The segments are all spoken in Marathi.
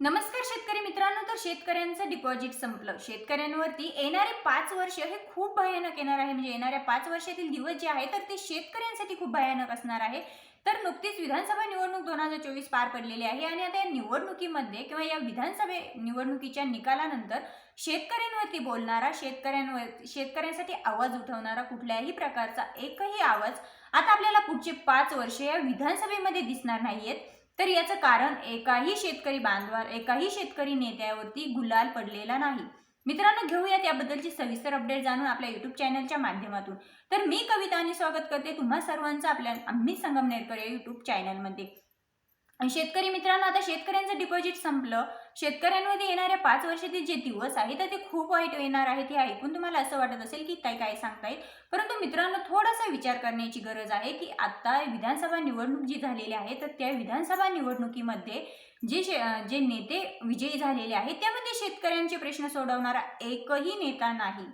नमस्कार शेतकरी मित्रांनो तर शेतकऱ्यांचं डिपॉझिट संपलं. शेतकऱ्यांवरती येणारे पाच वर्ष हे खूप भयानक येणार आहे. म्हणजे येणाऱ्या पाच वर्षातील दिवस जे आहे तर ते शेतकऱ्यांसाठी खूप भयानक असणार आहे. तर नुकतीच विधानसभा निवडणूक दोन हजार चोवीस पार पडलेली आहे आणि आता या निवडणुकीमध्ये किंवा या विधानसभे निवडणुकीच्या निकालानंतर शेतकऱ्यांवरती बोलणारा शेतकऱ्यांवर शेतकऱ्यांसाठी आवाज उठवणारा कुठल्याही प्रकारचा एकही आवाज आता आपल्याला पुढचे पाच वर्ष या विधानसभेमध्ये दिसणार नाहीयेत. तर याचं कारण एकाही शेतकरी बांधवार एकाही शेतकरी नेत्यावरती गुलाल पडलेला नाही. मित्रांनो घेऊयात याबद्दलची सविस्तर अपडेट जाणून आपल्या युट्यूब चॅनलच्या माध्यमातून. तर मी कविता आणि स्वागत करते तुम्हा सर्वांचं आपल्या आम्ही संगमनेरकर या युट्यूब चॅनलमध्ये शेतकरी मित्रांनो आता शेतकऱ्यांचं डिपॉझिट संपलं. शेतकऱ्यांमध्ये येणाऱ्या पाच वर्षातील जे दिवस आहे तर ते खूप वाईट येणार आहेत हे ऐकून तुम्हाला असं वाटत असेल की काय काय येईल परंतु मित्रांनो थोडासा विचार करण्याची गरज आहे की आता विधानसभा निवडणूक जी झालेली आहे तर त्या विधानसभा निवडणुकीमध्ये जे शे जे नेते विजयी झालेले आहेत त्यामध्ये शेतकऱ्यांचे प्रश्न सोडवणारा एकही नेता नाही.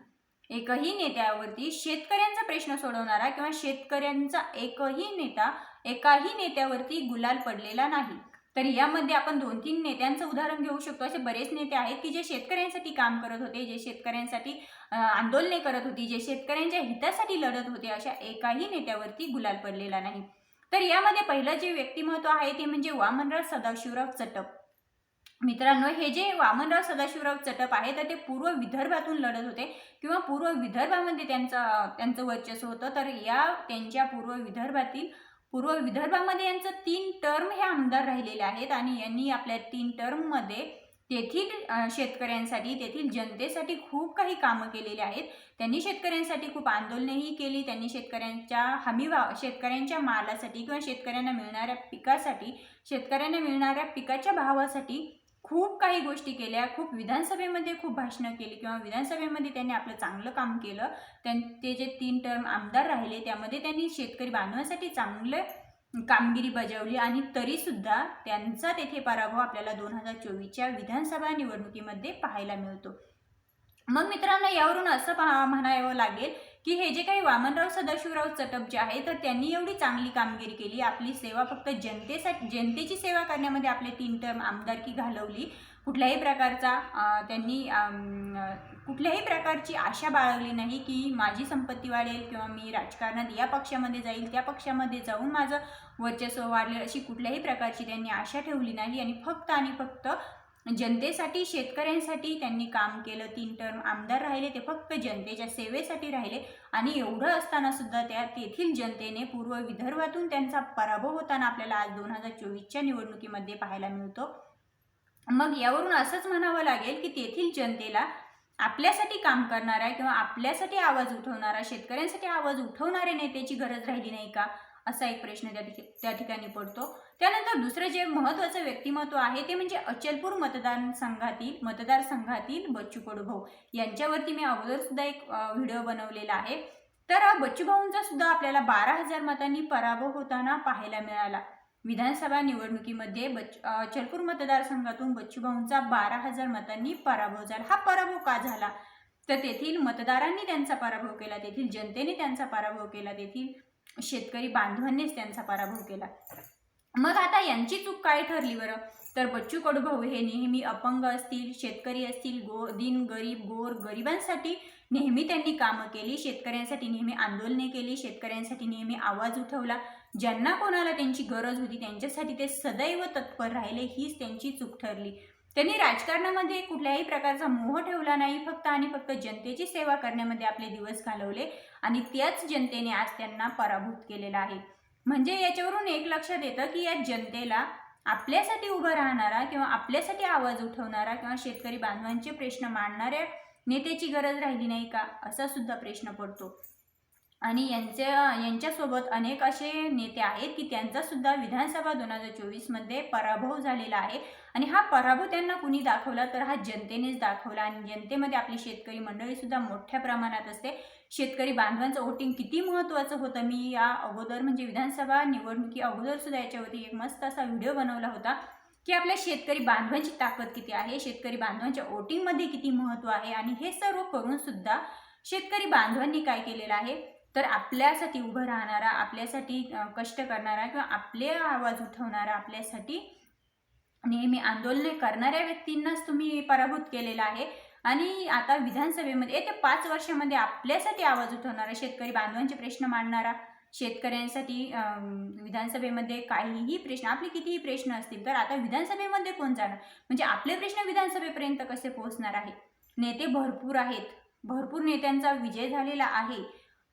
एकही नेत्यावरती शेतकऱ्यांचा प्रश्न सोडवणारा किंवा शेतकऱ्यांचा एकही नेता एकाही नेत्यावरती गुलाल पडलेला नाही. तर यामध्ये आपण दोन तीन नेत्यांचं उदाहरण घेऊ शकतो. असे बरेच नेते आहेत की जे शेतकऱ्यांसाठी काम करत होते जे शेतकऱ्यांसाठी आंदोलने करत होती जे शेतकऱ्यांच्या हितासाठी लढत होते अशा एकाही नेत्यावरती गुलाल पडलेला नाही. तर यामध्ये पहिलं जे व्यक्तिमत्व आहे ते म्हणजे वामनराव सदाशिवराव चटप. मित्रांनो हे जे वामनराव सदाशिवराव चटप आहे तर ते पूर्व विदर्भातून लढत होते किंवा पूर्व विदर्भामध्ये त्यांचं त्यांचं वर्चस्व होतं. तर या त्यांच्या पूर्व विदर्भातील पूर्व विदर्भामध्ये यांचं तीन टर्म हे आमदार राहिलेले आहेत आणि यांनी आपल्या तीन टर्ममध्ये तेथील शेतकऱ्यांसाठी तेथील जनतेसाठी खूप काही कामं केलेली आहेत. त्यांनी शेतकऱ्यांसाठी खूप आंदोलनंही केली. त्यांनी शेतकऱ्यांच्या हमी भाव शेतकऱ्यांच्या मालासाठी किंवा शेतकऱ्यांना मिळणाऱ्या पिकासाठी शेतकऱ्यांना मिळणाऱ्या पिकाच्या भावासाठी खूप काही गोष्टी केल्या. खूप विधानसभेमध्ये खूप भाषणं केली किंवा विधानसभेमध्ये त्यांनी आपलं चांगलं काम केलं. त्यां ते जे तीन टर्म आमदार राहिले त्यामध्ये त्यांनी शेतकरी बांधवांसाठी चांगलं कामगिरी बजावली आणि तरीसुद्धा त्यांचा तेथे पराभव आपल्याला दोन हजार चोवीसच्या विधानसभा निवडणुकीमध्ये पाहायला मिळतो. मग मित्रांनो यावरून असं पहा म्हणावं लागेल की हे जे काही वामनराव सदाशिवराव चटप जे आहे तर त्यांनी एवढी चांगली कामगिरी केली. आपली सेवा फक्त जनतेसाठी जनतेची सेवा करण्यामध्ये आपले तीन टर्म आमदारकी घालवली. कुठल्याही प्रकारचा त्यांनी कुठल्याही प्रकारची आशा बाळगली नाही की माझी संपत्ती वाढेल किंवा मी राजकारणात या पक्षामध्ये जाईल त्या पक्षामध्ये जाऊन माझं वर्चस्व वाढेल अशी कुठल्याही प्रकारची त्यांनी आशा ठेवली नाही. आणि फक्त आणि फक्त जनतेसाठी शेतकऱ्यांसाठी त्यांनी काम केलं. तीन टर्म आमदार राहिले ते फक्त जनतेच्या सेवेसाठी राहिले. आणि एवढं असताना सुद्धा त्या तेथील जनतेने पूर्व विदर्भातून त्यांचा पराभव होताना आपल्याला आज दोन हजार चोवीसच्या निवडणुकीमध्ये पाहायला मिळतो. मग यावरून असंच म्हणावं लागेल की तेथील जनतेला आपल्यासाठी काम करणारा किंवा आपल्यासाठी आवाज उठवणारा शेतकऱ्यांसाठी आवाज उठवणाऱ्या नेत्याची गरज राहिली नाही का? असा एक प्रश्न त्या ठिक- त्या ठिकाणी पडतो. त्यानंतर दुसरं जे महत्त्वाचं व्यक्तिमत्व आहे ते म्हणजे अचलपूर मतदारसंघातील मतदारसंघातील बच्चू कडू भाऊ यांच्यावरती मी अगोदर सुद्धा एक व्हिडिओ बनवलेला आहे. तर अ, बच्चू भाऊंचा सुद्धा आपल्याला बारा हजार मतांनी पराभव होताना पाहायला मिळाला. विधानसभा निवडणुकीमध्ये बच अचलपूर मतदारसंघातून बच्चूभाऊंचा बारा हजार मतांनी पराभव झाला. हा पराभव का झाला? तर तेथील मतदारांनी त्यांचा पराभव केला तेथील जनतेने त्यांचा पराभव केला तेथील शेतकरी बांधवांनीच त्यांचा पराभव केला. मग आता यांची चूक काय ठरली बरं? तर बच्चू कडूभाऊ हे नेहमी अपंग असतील शेतकरी असतील गो दिन गरीब गोर गरिबांसाठी नेहमी त्यांनी कामं केली शेतकऱ्यांसाठी नेहमी आंदोलने केली शेतकऱ्यांसाठी नेहमी आवाज उठवला. ज्यांना कोणाला त्यांची गरज होती त्यांच्यासाठी ते सदैव तत्पर राहिले हीच त्यांची चूक ठरली. त्यांनी राजकारणामध्ये कुठल्याही प्रकारचा मोह ठेवला नाही फक्त आणि फक्त जनतेची सेवा करण्यामध्ये आपले दिवस घालवले आणि त्याच जनतेने आज त्यांना पराभूत केलेला आहे. म्हणजे याच्यावरून एक लक्षात येतं की या जनतेला आपल्यासाठी उभं राहणारा किंवा आपल्यासाठी आवाज उठवणारा किंवा शेतकरी बांधवांचे प्रश्न मांडणाऱ्या नेत्याची गरज राहिली नाही का? असा सुद्धा प्रश्न पडतो. आणि यांच्या यांच्यासोबत अनेक असे नेते आहेत की त्यांचा सुद्धा विधानसभा दोन हजार चोवीसमध्ये पराभव झालेला आहे. आणि हा पराभव त्यांना कुणी दाखवला? तर हा जनतेनेच दाखवला. आणि जनतेमध्ये आपली शेतकरी मंडळीसुद्धा मोठ्या प्रमाणात असते. शेतकरी बांधवांचं वोटिंग किती महत्त्वाचं होतं? मी या अगोदर म्हणजे विधानसभा निवडणुकी अगोदरसुद्धा याच्यावरती एक मस्त असा व्हिडिओ बनवला होता की आपल्या शेतकरी बांधवांची ताकद किती आहे? शेतकरी बांधवांच्या वोटिंगमध्ये किती महत्त्व आहे? आणि हे सर्व करून सुद्धा शेतकरी बांधवांनी काय केलेलं आहे? तर आपल्यासाठी उभं राहणारा आपल्यासाठी कष्ट करणारा किंवा आपले आवाज उठवणारा आपल्यासाठी नेहमी आंदोलने करणाऱ्या व्यक्तींनाच तुम्ही पराभूत केलेला आहे. आणि आता विधानसभेमध्ये येत्या पाच वर्षामध्ये आपल्यासाठी आवाज उठवणारा शेतकरी बांधवांचे प्रश्न मांडणारा शेतकऱ्यांसाठी विधानसभेमध्ये काहीही प्रश्न आपले कितीही प्रश्न असतील तर आता विधानसभेमध्ये कोण जाणार? म्हणजे आपले प्रश्न विधानसभेपर्यंत कसे पोहोचणार आहे? नेते भरपूर आहेत. भरपूर नेत्यांचा विजय झालेला आहे.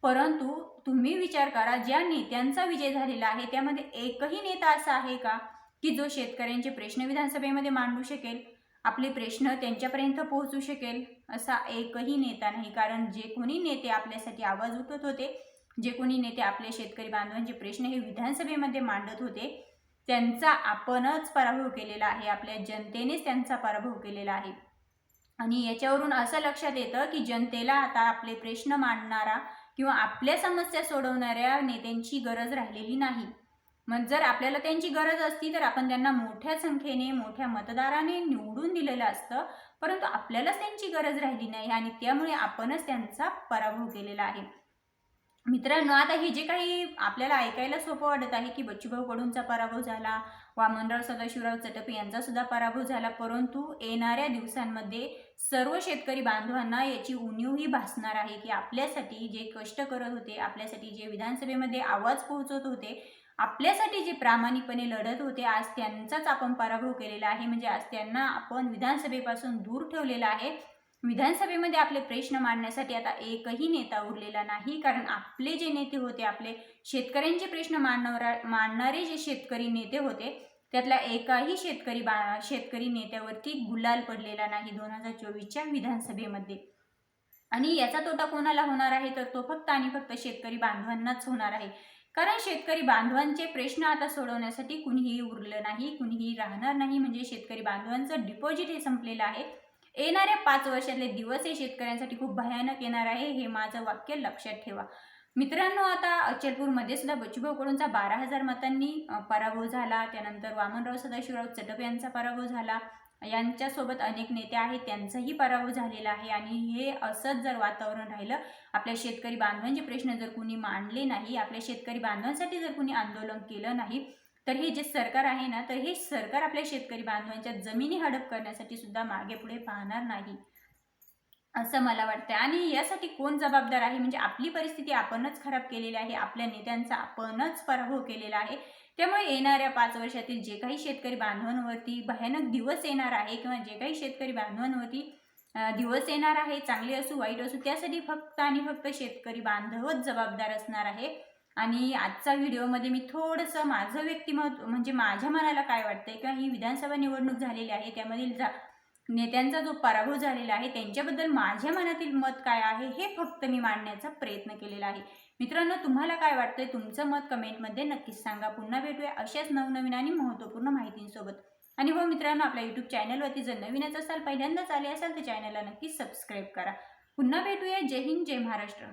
परंतु तुम्ही विचार करा ज्या नेत्यांचा विजय झालेला आहे त्यामध्ये एकही नेता असा आहे का की जो शेतकऱ्यांचे प्रश्न विधानसभेमध्ये मांडू शकेल आपले प्रश्न त्यांच्यापर्यंत पोहोचू शकेल असा एकही नेता नाही? कारण जे कोणी नेते आपल्यासाठी आवाज उठवत होते जे कोणी नेते आपले शेतकरी बांधवांचे प्रश्न हे विधानसभेमध्ये मांडत होते त्यांचा आपणच पराभव केलेला आहे आपल्या जनतेनेच त्यांचा पराभव केलेला आहे. आणि याच्यावरून असं लक्षात येतं की जनतेला आता आपले प्रश्न मांडणारा किंवा आपल्या समस्या सोडवणाऱ्या नेत्यांची गरज राहिलेली नाही. मग जर आपल्याला त्यांची गरज असती तर आपण त्यांना मोठ्या संख्येने मोठ्या मतदाराने निवडून दिलेलं असतं. परंतु आपल्यालाच त्यांची गरज राहिली नाही आणि त्यामुळे आपणच त्यांचा पराभव केलेला आहे. मित्रांनो आता हे जे काही आपल्याला ऐकायला सोपं वाटत आहे की बच्चूभाऊ कडूंचा पराभव झाला वामनराव सदाशिवराव चटप यांचा सुद्धा पराभव झाला. परंतु येणाऱ्या दिवसांमध्ये सर्व शेतकरी बांधवांना याची उणीवही भासणार आहे की आपल्यासाठी जे कष्ट करत होते आपल्यासाठी जे विधानसभेमध्ये आवाज पोहोचवत होते आपल्यासाठी जे प्रामाणिकपणे लढत होते आज त्यांचाच आपण पराभव केलेला आहे. म्हणजे आज त्यांना आपण विधानसभेपासून दूर ठेवलेला आहे. विधानसभेमध्ये आपले प्रश्न मांडण्यासाठी आता एकही नेता उरलेला नाही कारण आपले जे नेते होते आपले शेतकऱ्यांचे प्रश्न मांडणारा मांडणारे जे शेतकरी नेते होते त्यातल्या एकाही शेतकरी बा शेतकरी नेत्यावरती गुलाल पडलेला नाही दोन हजार चोवीसच्या विधानसभेमध्ये. आणि याचा तोटा कोणाला होणार आहे? तर तो फक्त आणि फक्त शेतकरी बांधवांनाच होणार आहे. कारण शेतकरी बांधवांचे प्रश्न आता सोडवण्यासाठी कुणीही उरलं नाही कुणीही राहणार नाही. म्हणजे शेतकरी बांधवांचं डिपॉझिट हे संपलेलं आहे. येणाऱ्या पाच वर्षातले दिवस हे शेतकऱ्यांसाठी खूप भयानक येणार आहे हे माझं वाक्य लक्षात ठेवा. मित्रांनो आता अचलपूरमध्ये सुद्धा बच्चूभाऊ कडूंचा बारा हजार मतांनी पराभव झाला. त्यानंतर वामनराव सदाशिवराव चटप यांचा पराभव झाला. यांच्यासोबत अनेक नेते आहेत त्यांचाही पराभव झालेला आहे. आणि हे असंच जर वातावरण राहिलं आपल्या शेतकरी बांधवांचे प्रश्न जर कुणी मांडले नाही आपल्या शेतकरी बांधवांसाठी जर कुणी आंदोलन केलं नाही तर हे जे सरकार आहे ना तर हे सरकार आपल्या शेतकरी बांधवांच्या जमिनी हडप करण्यासाठी सुद्धा मागे पुढे पाहणार नाही असं मला वाटतं आणि यासाठी कोण जबाबदार आहे? म्हणजे आपली परिस्थिती आपणच खराब केलेली आहे आपल्या नेत्यांचा आपणच पराभव केलेला आहे. त्यामुळे येणाऱ्या पाच वर्षातील जे काही शेतकरी बांधवांवरती भयानक दिवस येणार आहे किंवा जे काही शेतकरी बांधवांवरती दिवस येणार आहे चांगले असू वाईट असू त्यासाठी फक्त आणि फक्त शेतकरी बांधवच जबाबदार असणार आहे. आणि आजचा व्हिडिओमध्ये मी थोडंसं माझं व्यक्तिमत्व म्हणजे माझ्या मनाला काय वाटतंय किंवा ही विधानसभा निवडणूक झालेली आहे त्यामधील जा नेत्यांचा जो पराभव झालेला आहे त्यांच्याबद्दल माझ्या मनातील मत काय आहे हे फक्त मी मांडण्याचा प्रयत्न केलेला आहे. मित्रांनो तुम्हाला काय वाटतंय? तुमचं मत कमेंटमध्ये नक्कीच सांगा. पुन्हा भेटूया अशाच नवनवीन आणि महत्त्वपूर्ण माहितींसोबत. आणि हो मित्रांनो आपल्या यूट्यूब चॅनलवरती जर नवीनच असाल पहिल्यांदाच आले असाल तर चॅनलला नक्कीच सबस्क्राईब करा. पुन्हा भेटूया. जय हिंद जय महाराष्ट्र.